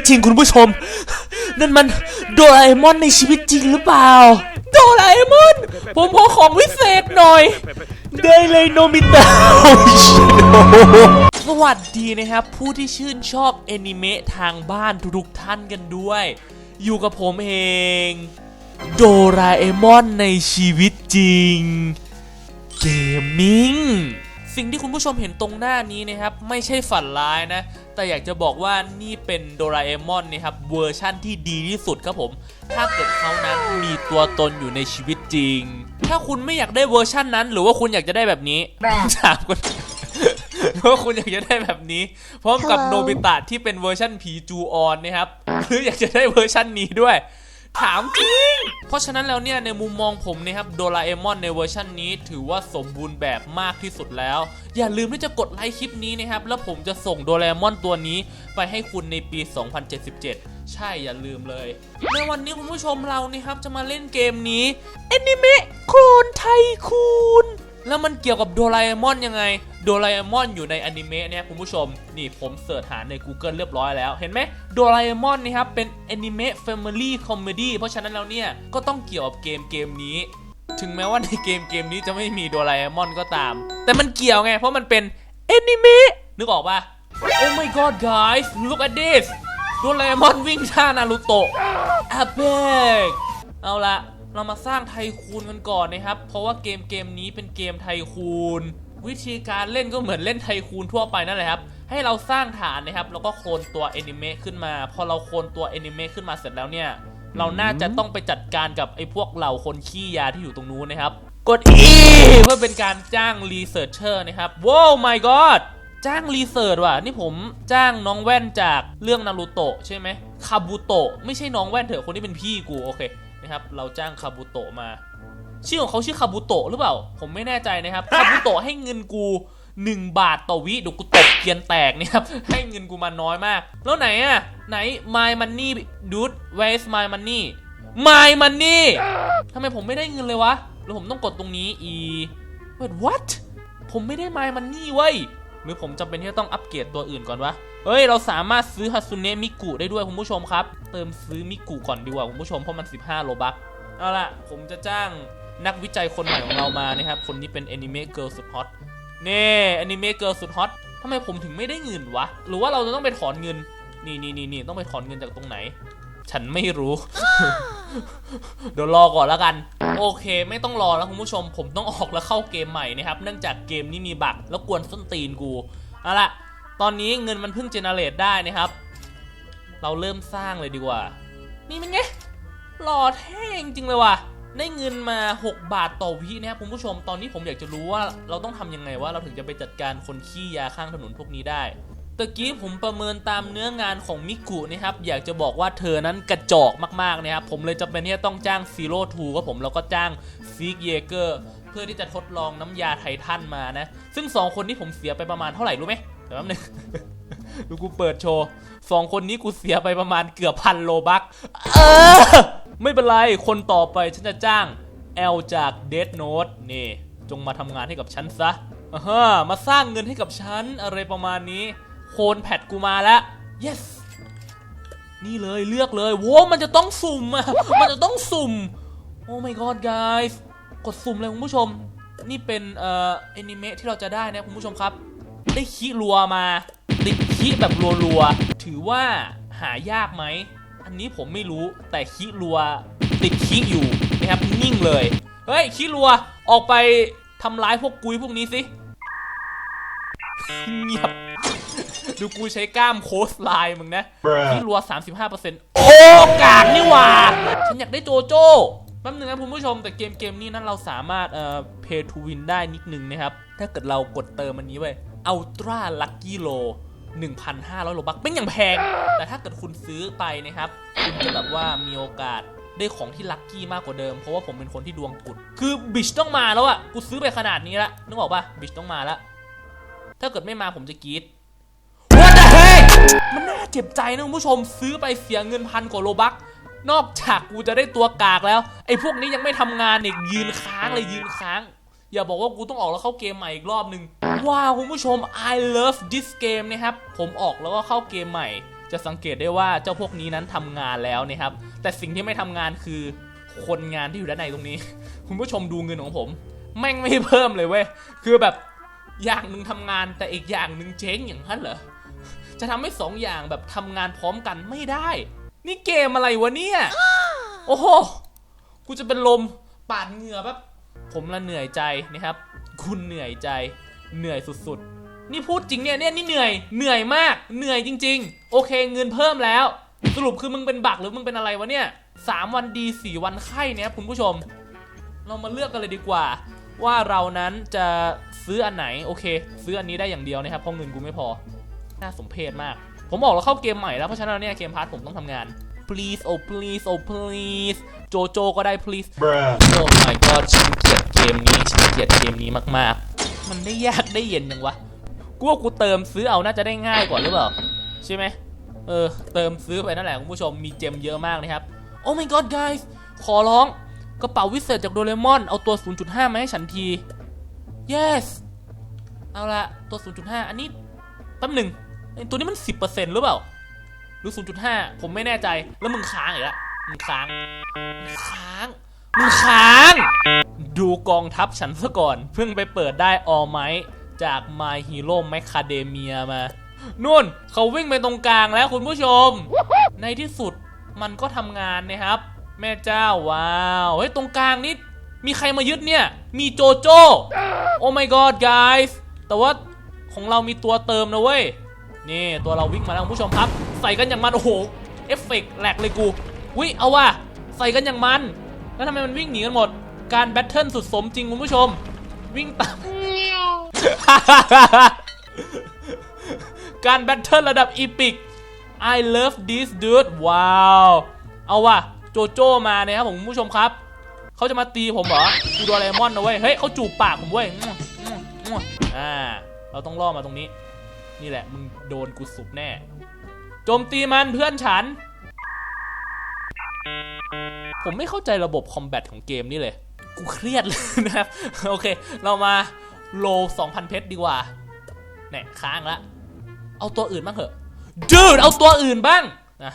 ตจริงคุณผู้ชม นั่นมันโดราเอมอนในชีวิตจริงหรือเปล่า โดราเอมอนผมขอของวิเศษหน่อย ได้เลยโนมิตะสวัสดีนะครับ ผู้ที่ชื่นชอบแอนิเมะทางบ้านทุกท่านกันด้วย อยู่กับผมเอง โดราเอมอนในชีวิตจริง เกมมิ่งสิ่งที่คุณผู้ชมเห็นตรงหน้านี้นะครับ ไม่ใช่ฝันร้ายนะ แต่อยากจะบอกว่านี่เป็นโดราเอมอนนะครับเวอร์ชั่นที่ดีที่สุดครับผม ถ้าเกิดเขานั้นมีตัวตนอยู่ในชีวิตจริง ถ้าคุณไม่อยากได้เวอร์ชั่นนั้น หรือว่าคุณอยากจะได้แบบนี้ถามคุณว่าคุณอยากจะได้แบบนี้ พร้อมกับ Hello โนบิตะที่เป็นเวอร์ชันผีจูออนนะครับหรืออยากจะได้เวอร์ชันนี้ด้วย ถามจริง เพราะฉะนั้นแล้วเนี่ยในมุมมองผมนะครับโดราเอมอนในเวอร์ชันนี้ถือว่าสมบูรณ์แบบมากที่สุดแล้ว อย่าลืมที่จะกดไลค์คลิปนี้นะครับ แล้วผมจะส่งโดราเอมอนตัวนี้ไปให้คุณในปี 2077 ใช่อย่าลืมเลย ในวันนี้คุณผู้ชมเรานี่ครับจะมาเล่นเกมนี้แอนิเมะโครนไทคูน แล้วมันเกี่ยวกับโดราเอมอนยังไง โดราเอมอนอยู่ในอนิเมะเนี่ยคุณผู้ชม นี่ผมเสิร์ชหาใน Google เรียบร้อยแล้ว เห็นไหมโดราเอมอนนี่ครับ เป็นอนิเมะแฟมิลี่คอมเมดี้เพราะฉะนั้นแล้วเนี่ย ก็ต้องเกี่ยวกับเกมเกมนี้ ถึงแม้ว่าในเกมเกมนี้จะไม่มีโดราเอมอนก็ตาม แต่มันเกี่ยวไง เพราะมันเป็นอนิเมะนึกออกปะ Oh my god guys look at this โดราเอมอนวิ่งท่านารูโตะอาเบกเอาละ เรามาสร้างไทคูนกันก่อนนะครับ เพราะว่าเกมเกมนี้เป็นเกมไทคูนวิธีการเล่นก็เหมือนเล่นไทคูนทั่วไปนั่นแหละครับ ให้เราสร้างฐานนะครับ แล้วก็โคลนตัวแอนิเมะขึ้นมา พอเราโคลนตัวแอนิเมะขึ้นมาเสร็จแล้วเนี่ย เราน่าจะต้องไปจัดการกับไอ้พวกเหล่าคนขี้ยาที่อยู่ตรงนู้นนะครับ กด E เพื่อเป็นการจ้างรีเสิร์ชเชอร์นะครับว้าว my god จ้างรีเสิร์ชว่ะ นี่ผมจ้างน้องแว่นจากเรื่องนารูโตะใช่ไหมคาบุโตะไม่ใช่น้องแว่นเถอะคนที่เป็นพี่กูโอเค นะครับ เราจ้างคาบุโตะมา ชื่อของเขาชื่อคาบุโตะหรือเปล่า ผมไม่แน่ใจนะครับ คาบุโตะให้เงินกู1บาทต่อวิเดี๋ยวกูตบเกียนแตกเนี่ยครับ ให้เงินกูมาน้อยมาก แล้วไหนอะไหน my money dude where's my money my money ทำไมผมไม่ได้เงินเลยวะแล้วผมต้องกดตรงนี้ e wait what ผมไม่ได้ my money เว้ย หรือผมจำเป็นที่จะต้องอัปเกรดตัวอื่นก่อนวะ เฮ้ยเราสามารถซื้อฮัตสุเนะมิกุได้ด้วยคุณผู้ชมครับ เติมซื้อมิกุก่อนดีกว่าคุณผู้ชมเพราะมัน 15 โลบัคเอาล่ะ ผมจะจ้างนักวิจัยคนใหม่ของเรามานะครับ คนนี้เป็นแอนิเมะเกิร์ลสุดฮอตเนี่แอนิเมะเกิร์ลสุดฮอตทำไมผมถึงไม่ได้เงินวะ หรือว่าเราจะต้องไปถอนเงิน นี่นี่นี่นี่ต้องไปถอนเงินจากตรงไหน ฉันไม่รู้ เดี๋ยวรอก่อนแล้วกัน โอเค ไม่ต้องรอแล้วคุณผู้ชม ผมต้องออกแล้วเข้าเกมใหม่นะครับ เนื่องจากเกมนี้มีบั๊กแล้วกวนส้นตีนกูเอาล่ะ ตอนนี้เงินมันเพิ่งเจเนเรตได้นะครับ เราเริ่มสร้างเลยดีกว่า นี่มันไงหล่อเท่จริงเลยว่ะได้เงินมา 6 บาทต่อวินะครับคุณผู้ชมตอนนี้ผมอยากจะรู้ว่าเราต้องทำยังไงว่าเราถึงจะไปจัดการคนขี้ยาข้างถนนพวกนี้ได้ตะกี้ผมประเมินตามเนื้องานของมิกุนะครับอยากจะบอกว่าเธอนั้นกระจอกมากๆนะครับผมเลยจำเป็นที่จะต้องจ้างซีโร่ทูครับผมแล้วก็จ้างซีกเยเกอร์เพื่อที่จะทดลองน้ำยาไททันมานะ ซึ่ง 2 คนนี้ผมเสียไปประมาณเท่าไหร่รู้ไหม ดี๋ยวแป๊บนึงดูกูเปิดโชว์สองคนนี้กูเสียไปประมาณเกือบพันโลบักเออ ไม่เป็นไร คนต่อไปฉันจะจ้าง L จาก Dead Note นี่ จงมาทำงานให้กับฉันซะอ่าฮะมาสร้างเงินให้กับฉัน อะไรประมาณนี้ โคนแพดกูมาแล้ว yes นี่เลยเลือกเลยโว้มันจะต้องสุ่มอะมันจะต้องสุ่ม โอ้ my god guys กดสุ่มเลยคุณผู้ชม นี่เป็นเอ่อแอนิเมะที่เราจะได้นะคุณผู้ชมครับ ได้คิรัวมา ติดคิแบบรัวๆ ถือว่าหายากไหม อันนี้ผมไม่รู้แต่คิรัวติดคิอยู่นะครับนิ่งเลย เฮ้ยคิรัวออกไปทำร้ายพวกกุยพวกนี้สิเงียบดูกูใช้กล้ามโคสไลน์มึงนะ Bruh. ที่รัว 35%โอ้กากนี่หว่า ฉันอยากได้โจโจ้แป๊บนึงนะคุณผู้ชมแต่เกมเกมนี้นั้นเราสามารถเอ่อ pay to win ได้นิดนึงนะครับ ถ้าเกิดเรากดเติมอันนี้ไว้ Ultra Lucky Low 1,500โลบักเป็นอย่างแพง แต่ถ้าเกิดคุณซื้อไปนะครับ คุณจะแบบว่ามีโอกาสได้ของที่ลัคกี้มากกว่าเดิม เพราะว่าผมเป็นคนที่ดวงกุด คือบิชต้องมาแล้วอะกูซื้อไปขนาดนี้ล้วนึกออกปะบิชต้องมาแล้วถ้าเกิดไม่มาผมจะกรีด What the heck มันน่าเจ็บใจนะคุณผู้ชมซื้อไปเสียเงินพันกว่าโลบักนอกจากกูจะได้ตัวกากแล้วไอ้พวกนี้ยังไม่ทำงานอีกยืนค้างเลยยืนค้าง อย่าบอกว่ากูต้องออกแล้วเข้าเกมใหม่อีกรอบหนึ่งว้าวคุณผู้ชม I love this game นะครับ ผมออกแล้วก็เข้าเกมใหม่ จะสังเกตได้ว่าเจ้าพวกนี้นั้นทำงานแล้วนะครับ แต่สิ่งที่ไม่ทำงานคือคนงานที่อยู่ด้านในตรงนี้ คุณผู้ชมดูเงินของผม แม่งไม่เพิ่มเลยเว้ย คือแบบอย่างหนึ่งทำงานแต่อีกอย่างหนึ่งเจ๊งอย่างนั้นเหรอ จะทำให้สองอย่างแบบทำงานพร้อมกันไม่ได้ นี่เกมอะไรวะเนี่ย โอ้โห กูจะเป็นลมปาดเหงื่อแบบ ผมละเหนื่อยใจนะครับ คุณเหนื่อยใจ เหนื่อยสุดๆ นี่พูดจริงเนี่ยเนี่ยนี่เหนื่อย เหนื่อยมาก เหนื่อยจริง ๆ โอเคเงินเพิ่มแล้ว สรุปคือมึงเป็นบักหรือมึงเป็นอะไรวะเนี่ยสามวันดีสี่วันไข้เนี่ยครับคุณผู้ชม เรามาเลือกกันเลยดีกว่า ว่าเรานั้นจะซื้ออันไหนโอเค ซื้ออันนี้ได้อย่างเดียวนะครับเพราะเงินกูไม่พอ น่าสมเพชมาก ผมบอกเราเข้าเกมใหม่แล้วเพราะฉะนั้นเนี่ยเกมพาร์ทผมต้องทำงาน please oh please oh please โจโจก็ได้ please Bruh. โอ้ my god ฉันเกลียดเกมนี้ฉันเกลียดเกมนี้มากๆ มันได้ยากได้เย็นยังวะกูว่ากูเติมซื้อเอาน่าจะได้ง่ายกว่าหรือเปล่า ใช่ไหมเออ เติมซื้อไปนั่นแหละคุณผู้ชมมีเจมเยอะมากนะครับโอ้ my god guys ขอร้องกระเป๋าวิเศษจากโดเรมอน เอาตัว 0.5 มาให้ฉันที yes เอาละตัว 0.5 อันนี้แป๊บหนึ่งไอ้ตัวนี้มัน 10%หรือเปล่า หรือ 0.5 ผมไม่แน่ใจ แล้วมึงค้างอีกแล้วมึงค้างมึงค้าง มึงค้าง ดูกองทัพฉันซะก่อน เพิ่งไปเปิดได้ออไมจาก My Hero Macadamia มานุ่น เขาวิ่งไปตรงกลางแล้วคุณผู้ชม ในที่สุดมันก็ทำงานนะครับ แม่เจ้าว้าว เฮ้ย ตรงกลางนี่มีใครมายึดเนี่ย มีโจโจ้ โอ้ my god guys แต่ว่าของเรามีตัวเติมนะเว้ย นี่ตัวเราวิ่งมาแล้วคุณผู้ชมครับ ใส่กันอย่างมันโอ้โหเอฟเฟกต์แหลกเลยกูวิเอาว่ะใส่กันอย่างมัน แล้วทำไมมันวิ่งหนีกันหมด การแบทเทิลสุดสมจริงคุณผู้ชม วิ่งตามการแบทเทิลระดับอีพิก I love this dude ว้าว เอาว่ะโจโจ้มาเนี่ยครับผมคุณผู้ชมครับเขาจะมาตีผมเหรอกูโดเรมอนนะเว้ย เฮ้ยเขาจูบปากผมเว้ยอ่า เราต้องล่อมาตรงนี้ นี่แหละมึงโดนกูสุบแน่ โจมตีมันเพื่อนฉัน ผมไม่เข้าใจระบบคอมแบทของเกมนี้เลย กูเครียดเลยนะครับ โอเค เรามาโล 2,000 เพชรดีกว่าเนี่ยค้างละ เอาตัวอื่นบ้างเถอะดืดเอาตัวอื่นบ้างนะ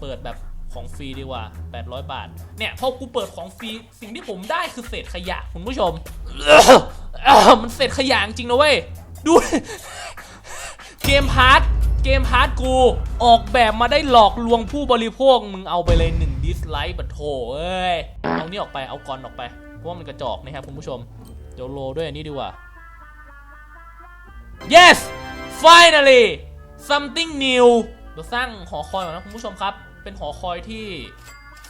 เปิดแบบของฟรีดีกว่า 800 บาท เนี่ยพอกูเปิดของฟรีสิ่งที่ผมได้คือเศษขยะคุณผู้ชมมันเศษขยะจริงนะเว้ย ดู เกมพาร์ทเกมพาร์ทกูออกแบบมาได้หลอกลวงผู้บริโภคมึงเอาไปเลยหนึ่งดิสไลค์บัตโถเอ้ย เอานี่ออกไปเอากรอนออกไป เพราะว่ามันกระจอกนะครับคุณผู้ชม เดี๋ยวโลด้วยอันนี้ดีกว่า yes finally something new เดี๋ยวสร้างหอคอยก่อนนะคุณผู้ชมครับ เป็นหอคอยที่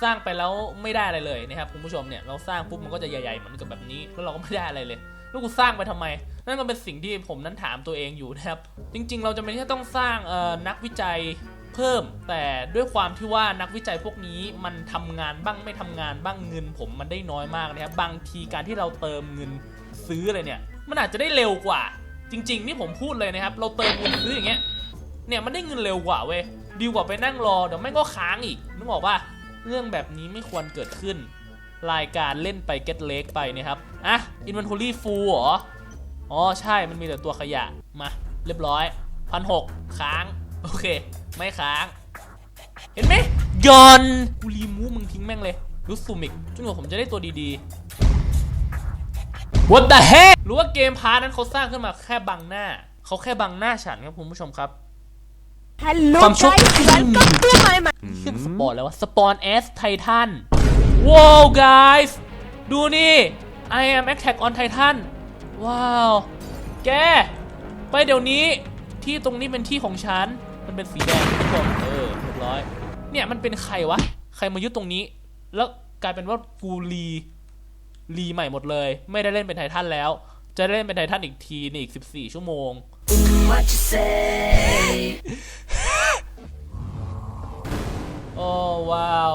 สร้างไปแล้วไม่ได้อะไรเลยนะครับคุณผู้ชมเนี่ยเราสร้างปุ๊บมันก็จะใหญ่ๆเหมือนกับแบบนี้แล้วเราก็ไม่ได้อะไรเลย แล้วกูสร้างไปทำไม นั่นก็เป็นสิ่งที่ผมนั้นถามตัวเองอยู่นะครับ จริง ๆ เราจะไม่ที่ต้องสร้างนักวิจัยเพิ่ม แต่ด้วยความที่ว่านักวิจัยพวกนี้มันทำงานบ้างไม่ทำงานบ้างเงิน ผมมันได้น้อยมากนะครับ บางทีการที่เราเติมเงินซื้ออะไรเนี่ย มันอาจจะได้เร็วกว่า จริง ๆ นี่ผมพูดเลยนะครับ เราเติมเงินซื้ออย่างเงี้ย เนี่ยมันได้เงินเร็วกว่าเว้ย ดีกว่าไปนั่งรอเดี๋ยวแม่งก็ค้างอีกนึกออกว่าเรื่องแบบนี้ไม่ควรเกิดขึ้น รายการเล่นไป get leg ไปนะครับ อะ inventory full เหรอ อ๋อ ใช่มันมีแต่ตัวขยะ มา เรียบร้อยพันหกค้าง โอเค ไม่ค้าง เห็นไหมยอนกูรีมูฟมึงทิ้งแม่งเลยรู้สุมิกจนกว่าผมจะได้ตัวดีๆ What the heck รู้ว่าเกมพาร์ทนั้นเขาสร้างขึ้นมาแค่บังหน้า เขาแค่บังหน้าฉันครับคุณผู้ชมครับ Hello ความโชค guys ดี welcome to my ma- ขึ้นสปอร์ตแล้ววะสปอนแอสไททัน ว้าว guys ดูนี่ I am attack on Titan ว้าว แก ไปเดี๋ยวนี้ที่ตรงนี้เป็นที่ของฉัน มันเป็นสีแดงทุกคนเออเรียบร้อย เนี่ยมันเป็นใครวะ ใครมายึดตรงนี้ แล้วกลายเป็นว่ากูรีรีใหม่หมดเลย ไม่ได้เล่นเป็นไททันแล้ว จะเล่นเป็นไททันอีกทีในอีก 14 ชั่วโมง What you say โอ้ว้าว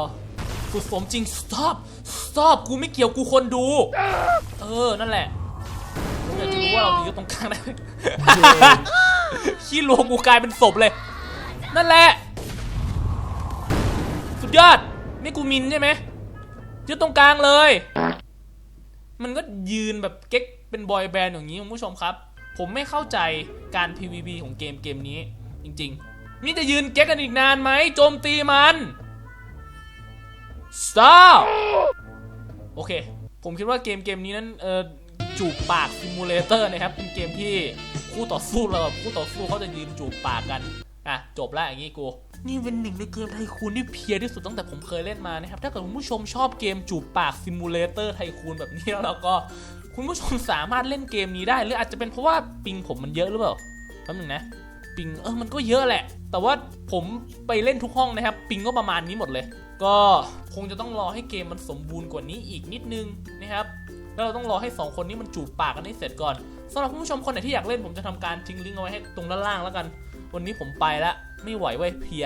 สุดสมจริง stop stop กูไม่เกี่ยวกูคนดู เออ นั่นแหละอยากจะรู้ว่าเราอยู่ตรงกลางได้ขี้โลกูกลายเป็นศพเลย นั่นแหละ สุดยอด นี่กูมินใช่ไหมยืดตรงกลางเลย มันก็ยืนแบบเก๊กเป็นบอยแบนด์อย่างนี้คุณผู้ชมครับ ผมไม่เข้าใจการ PVP ของเกมเกมนี้ จริงนี่จะยืนเก๊กกันอีกนานไหมโจมตีมัน stop โอเค ผมคิดว่าเกมเกมนี้นั้นเออจูบปากซิมูเลเตอร์นะครับ เป็นเกมที่คู่ต่อสู้เรากับคู่ต่อสู้เขาจะยืนจูบปากกัน อะ จบแล้วอย่างงี้กู นี่เป็นหนึ่งในเกมไทคูนที่เพียที่สุดตั้งแต่ผมเคยเล่นมานะครับ ถ้าเกิดคุณผู้ชมชอบเกมจูบปากซิมูเลเตอร์ไทคูนแบบนี้แล้วก็ คุณผู้ชมสามารถเล่นเกมนี้ได้ หรืออาจจะเป็นเพราะว่าปิงผมมันเยอะหรือเปล่าแป๊บนึงนะปิงเออมันก็เยอะแหละ แต่ว่าผมไปเล่นทุกห้องนะครับ ปิงก็ประมาณนี้หมดเลย ก็คงจะต้องรอให้เกมมันสมบูรณ์กว่านี้อีกนิดนึงนะครับแล้วเราต้องรอให้ 2 คนนี้มันจูบปากกันให้เสร็จก่อนสำหรับผู้ชมคนไหนที่อยากเล่นผมจะทำการทิ้งลิงก์เอาไว้ให้ตรงด้านล่างแล้วกัน วันนี้ผมไปละไม่ไหวเว้เพีย